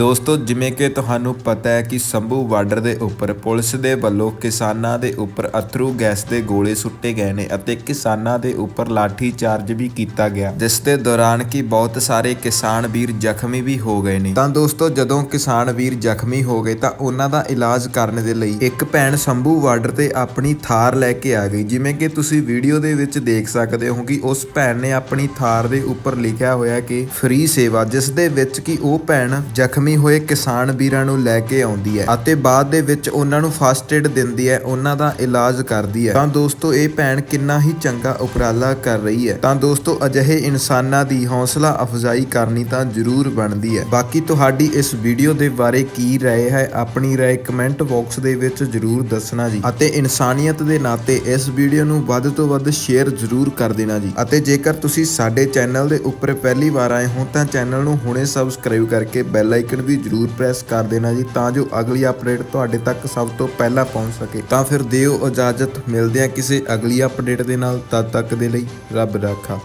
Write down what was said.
ਦੋਸਤੋ, ਜਿਵੇਂ ਕਿ ਤੁਹਾਨੂੰ ਪਤਾ ਹੈ ਕਿ ਸੰਭੂ ਬਾਰਡਰ ਦੇ ਉੱਪਰ ਪੁਲਿਸ ਦੇ ਵੱਲੋਂ ਕਿਸਾਨਾਂ ਦੇ ਉੱਪਰ ਅਥਰੂ ਗੈਸ ਦੇ ਗੋਲੇ ਸੁੱਟੇ ਗਏ ਨੇ ਅਤੇ ਕਿਸਾਨਾਂ ਦੇ ਉੱਪਰ ਲਾਠੀ ਚਾਰਜ ਵੀ ਕੀਤਾ ਗਿਆ, ਜਿਸ ਦੇ ਦੌਰਾਨ ਕਿ ਬਹੁਤ ਸਾਰੇ ਕਿਸਾਨ ਵੀਰ ਜ਼ਖਮੀ ਵੀ ਹੋ ਗਏ ਨੇ। ਤਾਂ ਦੋਸਤੋ, ਜਦੋਂ ਕਿਸਾਨ ਵੀਰ ਜ਼ਖਮੀ ਹੋ ਗਏ ਤਾਂ ਉਹਨਾਂ ਦਾ ਇਲਾਜ ਕਰਨ ਦੇ ਲਈ ਇੱਕ ਭੈਣ ਸੰਭੂ ਬਾਰਡਰ ਤੇ ਆਪਣੀ ਥਾਰ ਲੈ ਕੇ ਆ ਗਈ, ਜਿਵੇਂ ਕਿ ਤੁਸੀਂ ਵੀਡੀਓ ਦੇ ਵਿੱਚ ਦੇਖ ਸਕਦੇ ਹੋ ਕਿ ਉਸ ਭੈਣ ਨੇ ਆਪਣੀ ਥਾਰ ਦੇ ਉੱਪਰ ਲਿਖਿਆ ਹੋਇਆ ਕਿ ਫ੍ਰੀ ਸੇਵਾ, ਜਿਸ ਦੇ ਵਿੱਚ ਕਿ ਉਹ ਭੈਣ ਜ਼ਖਮੀ ਹੋਏ ਕਿਸਾਨ ਵੀਰਾਂ ਨੂੰ ਲੈ ਕੇ ਆਉਂਦੀ ਹੈ ਅਤੇ ਬਾਅਦ ਦੇ ਵਿੱਚ ਉਹਨਾਂ ਨੂੰ ਫਸਟ ਏਡ ਦਿੰਦੀ ਹੈ, ਉਹਨਾਂ ਦਾ ਇਲਾਜ ਕਰਦੀ ਹੈ। ਤਾਂ ਦੋਸਤੋ, ਇਹ ਭੈਣ ਕਿੰਨਾ ਹੀ ਚੰਗਾ ਉਪਰਾਲਾ ਕਰ ਰਹੀ ਹੈ। ਤਾਂ ਦੋਸਤੋ, ਅਜਿਹੇ ਇਨਸਾਨਾਂ ਦੀ ਹੌਸਲਾ ਅਫਜ਼ਾਈ ਕਰਨੀ ਤਾਂ ਜ਼ਰੂਰ ਬਣਦੀ ਹੈ। ਬਾਕੀ ਤੁਹਾਡੀ ਇਸ ਵੀਡੀਓ ਦੇ ਬਾਰੇ ਕੀ ਰਾਏ ਹੈ, ਆਪਣੀ ਰਾਏ ਕਮੈਂਟ ਬਾਕਸ ਦੇ ਵਿੱਚ ਜ਼ਰੂਰ ਦੱਸਣਾ ਜੀ। ਅਤੇ ਇਨਸਾਨੀਅਤ ਦੇ ਨਾਤੇ ਇਸ ਵੀਡੀਓ ਨੂੰ ਵੱਧ ਤੋਂ ਵੱਧ ਸ਼ੇਅਰ ਜ਼ਰੂਰ ਕਰ ਦੇਣਾ ਜੀ। ਅਤੇ ਜੇਕਰ ਤੁਸੀਂ ਸਾਡੇ ਚੈਨਲ ਦੇ ਉੱਪਰ ਪਹਿਲੀ ਵਾਰ ਆਏ ਹੋ, ਤਾਂ ਚੈਨਲ ਨੂੰ ਹੁਣੇ ਸਬਸਕ੍ਰਾਈਬ ਕਰਕੇ ਬੈਲ ਆਈਕਨ ਵੀ ਜ਼ਰੂਰ ਪ੍ਰੈਸ ਕਰ ਦੇਣਾ ਜੀ, ਤਾਂ ਜੋ ਅਗਲੀ ਅਪਡੇਟ ਤੁਹਾਡੇ ਤੱਕ ਸਭ ਤੋਂ ਪਹਿਲਾਂ ਪਹੁੰਚ ਸਕੇ। ਤਾਂ ਫਿਰ ਦਿਓ ਇਜਾਜ਼ਤ, ਮਿਲਦੇ ਆ ਕਿਸੇ ਅਗਲੀ ਅਪਡੇਟ ਦੇ ਨਾਲ, ਤਦ ਤੱਕ ਦੇ ਲਈ ਰੱਬ ਰਾਖਾ